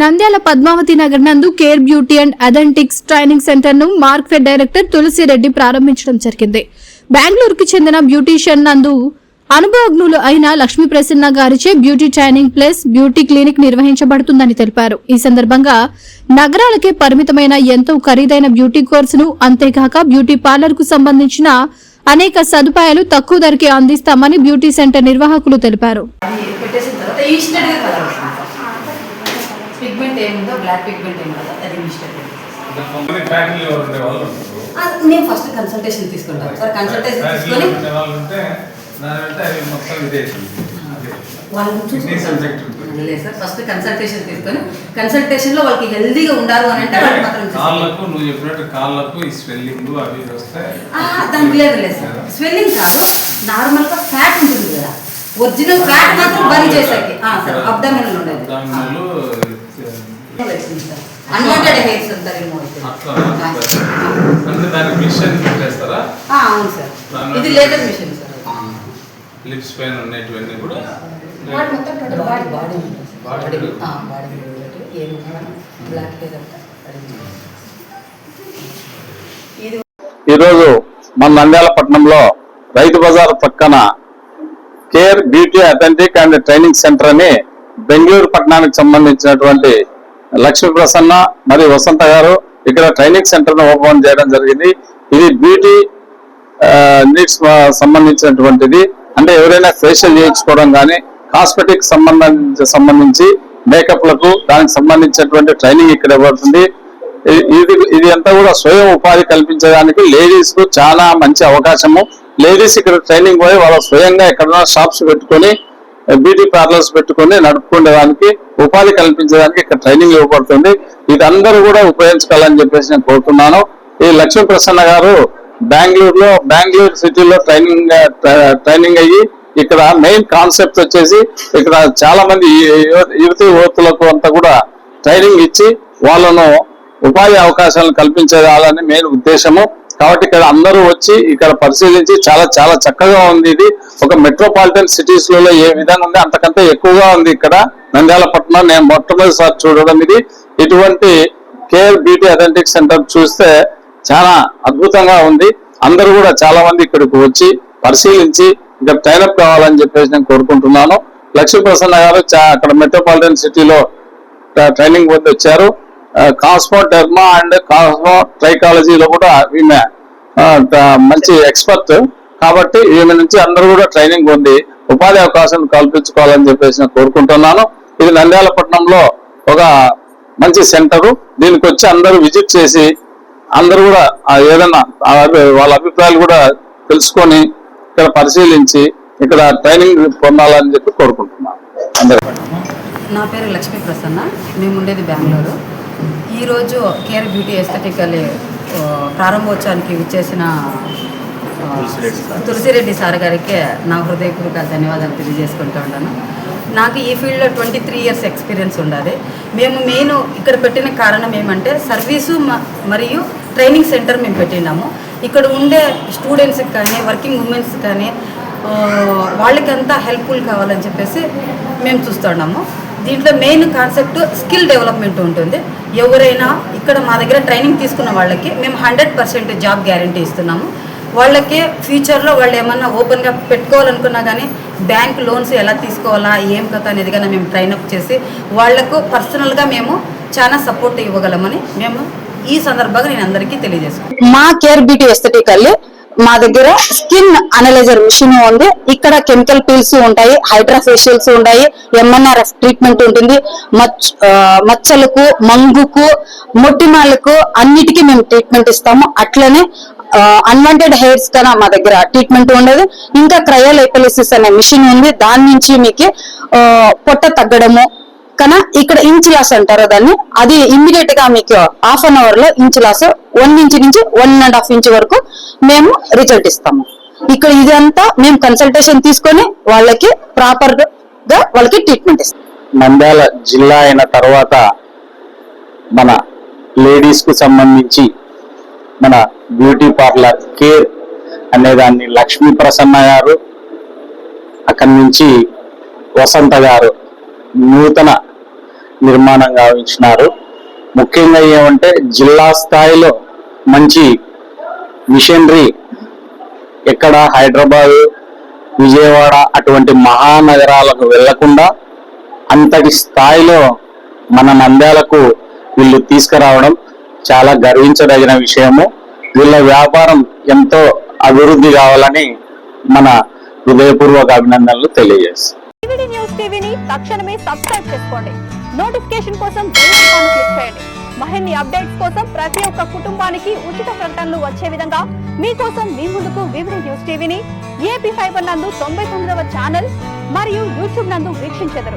నంద్యాల పద్మావతి నగర్ నందు care beauty and authentics training సెంటర్ను Markfed director Tulasireddy ప్రారంభించడం జరిగింది. బెంగళూరుకు చెందిన బ్యూటీషియన్ నందు అనుభవజ్ఞులు అయిన లక్ష్మీ ప్రసన్న గారిచే beauty training plus beauty clinic నిర్వహించబడుతుందని తెలిపారు. ఈ సందర్భంగా నగరాలకే పరిమితమైన ఎంతో ఖరీదైన బ్యూటీ కోర్సును అంతేకాక బ్యూటీ పార్లర్కు సంబంధించిన అనేక సదుపాయాలు తక్కువ ధరకే అందిస్తామని బ్యూటీ సెంటర్ నిర్వాహకులు తెలిపారు. పిగ్మెంట్ ఏముందో బ్లాక్ పిగ్మెంట్ అది ఫ్యామిలీలో ఉండే వాళ్ళు ఉంటారు. నేను ఫస్ట్ కన్సల్టేషన్ తీసుకుంటాను సార్ కన్సల్టేషన్ తీసుకొని వాళ్ళు అది అదే. వాళ్ళని. లేదు సార్ ఫస్ట్ కన్సల్టేషన్ తీసుకొని కన్సల్టేషన్లో వాళ్ళకి హెల్దీగా ఉండాలి అని అంటే వాళ్ళకి మాత్రం. కాళ్ళకు నువ్వు చెప్పినట్టు కాళ్ళకు ఈ స్వెల్లింగ్ అవి వస్తాయి ఆ, దానికి లేదు లేదు సార్. స్వెల్లింగ్ కాదు నార్మల్గా ఫ్యాట్ ఉంటుంది కదా. ఒరిజినల్ ఫ్యాట్ మాత్రం బర్న్ చేసాకి. అబ్డామినల్ ఉండేది. అన్వాంటెడ్ హెయిర్స్ అంతా రిమూవ్ అట్లా అవుతుంది అంటే దానికి మిషన్ పెట్టేస్తారా ఆ, అవును సార్ ఇది లేటెస్ట్ మిషన్ సార్ లిప్స్ పైన ఉన్నటువంటివన్నీ కూడా వాటి మొత్తం టోటల్ బాడీ బాడీ ఉంటుంది సార్. Body బాడీ ఉంటుంది. ఆ, బాడీ ఉంటుంది. ఏమున్నా బ్లాక్ హెయిర్ అంతా బాడీ ఉంటుంది. ఇది ఈరోజు మన నంద్యాల పట్టణంలో రైతు బజార్ పక్కన care beauty authentic and training centre అని బెంగళూరు పట్టణానికి సంబంధించినటువంటి లక్ష్మీ ప్రసన్న మరియు వసంత గారు ఇక్కడ ట్రైనింగ్ సెంటర్ ఓపెన్ చేయడం జరిగింది. ఇది బ్యూటీ నీడ్స్ సంబంధించినటువంటిది. అంటే ఎవరైనా ఫేషియల్ చేయించుకోవడం కానీ కాస్మెటిక్ సంబంధించి సంబంధించి మేకప్లకు దానికి సంబంధించినటువంటి ట్రైనింగ్ ఇక్కడ ఇవ్వబడుతుంది. ఇది ఇది అంతా కూడా స్వయం ఉపాధి కల్పించడానికి లేడీస్కు చాలా మంచి అవకాశము. లేడీస్ ఇక్కడ ట్రైనింగ్ పోయి వాళ్ళ స్వయంగా ఎక్కడైనా షాప్స్ పెట్టుకొని బ్యూటీ పార్లర్స్ పెట్టుకొని నడుపుకునే దానికి ఉపాధి కల్పించడానికి ఇక్కడ ట్రైనింగ్ ఇవ్వబడుతుంది. ఇది అందరూ కూడా ఉపయోగించుకోవాలని చెప్పేసి నేను కోరుతున్నాను. ఈ లక్ష్మీ ప్రసన్న గారు బెంగళూరులో బెంగళూరు సిటీలో ట్రైనింగ్ ట్రైనింగ్ అయ్యి ఇక్కడ మెయిన్ కాన్సెప్ట్ వచ్చేసి ఇక్కడ చాలా మంది యువతి యువతులకు అంతా కూడా ట్రైనింగ్ ఇచ్చి వాళ్ళను ఉపాధి అవకాశాలను కల్పించేదాలని మెయిన్ ఉద్దేశము. కాబట్టి ఇక్కడ అందరూ వచ్చి ఇక్కడ పరిశీలించి చాలా చాలా చక్కగా ఉంది ఇది. ఒక మెట్రోపాలిటన్ సిటీస్లలో ఏ విధంగా ఉంది అంతకంటే ఎక్కువగా ఉంది ఇక్కడ. నంద్యాల నేను మొట్టమొదటిసారి చూడడం ఇది. ఇటువంటి కేర్ బ్యూటీ అథెంటిక్ సెంటర్ చూస్తే చాలా అద్భుతంగా ఉంది. అందరూ కూడా చాలా మంది ఇక్కడికి వచ్చి పరిశీలించి ఇంకా ట్రైనప్ కావాలని చెప్పేసి నేను కోరుకుంటున్నాను. లక్ష్మీ ప్రసన్న గారు చా- అక్కడ మెట్రోపాలిటన్ సిటీలో ట్రైనింగ్ పొంది వచ్చారు కాస్మో డెర్మా అండ్ కాస్మో ట్రైకాలజీలో కూడా ఈమె మంచి ఎక్స్పర్ట్ కాబట్టి ఈమె నుంచి అందరూ కూడా ట్రైనింగ్ పొంది ఉపాధి అవకాశం కల్పించుకోవాలని చెప్పేసి నేను కోరుకుంటున్నాను. ఇది నంద్యాలపట్నంలో ఒక మంచి సెంటరు. దీనికి వచ్చి అందరూ విజిట్ చేసి అందరూ కూడా ఏదన్నా వాళ్ళ అభిప్రాయాలు కూడా తెలుసుకొని ఇక్కడ పరిశీలించి ఇక్కడ ట్రైనింగ్ పొందాలని చెప్పి కోరుకుంటున్నాను. నా పేరు లక్ష్మీ ప్రసన్న. మేము ఉండేది బెంగళూరు. ఈరోజు కేర్ బ్యూటీ ఎస్థెటికల్ ప్రారంభోత్సవానికి విచ్చేసిన తులసిరెడ్డి సార్. గారికి నా హృదయపూర్వక ధన్యవాదాలు తెలియజేసుకుంటూ ఉంటాను. నాకు ఈ ఫీల్డ్లో ట్వంటీ త్రీ ఇయర్స్ ఎక్స్పీరియన్స్ ఉండాలి. మేము మెయిన్ ఇక్కడ పెట్టిన కారణం ఏమంటే సర్వీసు మ- మరియు ట్రైనింగ్ సెంటర్ మేము పెట్టినాము. ఇక్కడ ఉండే స్టూడెంట్స్కి కానీ వర్కింగ్ ఉమెన్స్కి కానీ వాళ్ళకంతా హెల్ప్ఫుల్ కావాలని చెప్పేసి మేము చూస్తున్నాము. దీంట్లో మెయిన్ కాన్సెప్ట్ స్కిల్ డెవలప్మెంట్ ఉంటుంది. ఎవరైనా ఇక్కడ మా దగ్గర ట్రైనింగ్ తీసుకున్న వాళ్ళకి మేము హండ్రెడ్ పర్సెంట్ జాబ్ గ్యారంటీ ఇస్తున్నాము. వాళ్ళకి ఫ్యూచర్లో వాళ్ళు ఏమన్నా ఓపెన్గా పెట్టుకోవాలనుకున్నా కానీ బ్యాంక్ లోన్స్ ఎలా తీసుకోవాలా ఏం కథ అనేది కానీ మేము ట్రైనప్ చేసి వాళ్ళకు పర్సనల్గా మేము చాలా సపోర్ట్ ఇవ్వగలమని మేము ఈ సందర్భంగా నేను అందరికీ తెలియజేస్తాను మా కేర్ బ్యూటీ ఎస్థెటికల్ మా దగ్గర స్కిన్ అనలైజర్ మిషన్ ఉంది. ఇక్కడ కెమికల్ పీల్స్ ఉంటాయి హైడ్రాఫేషియల్స్ ఉంటాయి ఎంఎన్ఆర్ఎఫ్ ట్రీట్మెంట్ ఉంటుంది. మచ్ మచ్చలకు మంగుకు మొట్టిమాలకు అన్నిటికీ మేము ట్రీట్మెంట్ ఇస్తాము. అట్లనే అన్వాంటెడ్ హెయిర్స్ కన్నా మా దగ్గర ట్రీట్మెంట్ ఉండదు. ఇంకా క్రయోలైపలిసిస్ అనే మిషన్ ఉంది. దాని నుంచి మీకు పొట్ట తగ్గడము. కన్నా ఇక్కడ ఇంచ్ లాస్ అంటారు దాన్ని. అది ఇమ్మీడియట్గా మీకు హాఫ్ అన్ అవర్లో ఇంచ్ లాస్ వన్ ఇంచ్ నుంచి వన్ అండ్ హాఫ్ ఇంచ్ వరకు మేము రిజల్ట్ ఇస్తాము. ఇక్కడ ఇదంతా మేము కన్సల్టేషన్ తీసుకొని వాళ్ళకి ప్రాపర్గా వాళ్ళకి ట్రీట్మెంట్ ఇస్తాం. నంద్యాల జిల్లా అయిన తర్వాత మన లేడీస్కు సంబంధించి మన బ్యూటీ పార్లర్ కేర్ అనే దాన్ని లక్ష్మీ ప్రసన్న గారు అక్కడి నుంచి వసంత గారు నూతన నిర్మాణం గావించినారు ముఖ్యంగా ఏమంటే జిల్లా స్థాయిలో మంచి మిషనరీ ఎక్కడ హైదరాబాద్ విజయవాడ అటువంటి మహానగరాలకు వెళ్ళకుండా అంతటి స్థాయిలో మన నంద్యాలకు వీళ్ళు తీసుకురావడం చాలా గర్వించదగిన విషయము. వీళ్ళ వ్యాపారం ఎంతో అభివృద్ధి కావాలని మన హృదయపూర్వక అభినందనలు తెలియజేస్తాం. న్యూస్ టీవీని తక్షణమే సబ్స్క్రైబ్ చేసుకోండి. నోటిఫికేషన్ కోసం బెల్ ఐకాన్ క్లిక్ చేయండి. మరిన్ని అప్డేట్స్ కోసం ప్రతి ఒక్క కుటుంబానికి ఉచిత ప్రకటనలు వచ్చే విధంగా మీకోసం మీ ముందుకు వివిధ న్యూస్ టీవీని ఏపీ ఫైబర్ నందు తొంభై తొమ్మిదవ ఛానల్ మరియు యూట్యూబ్ నందు వీక్షించెదరు.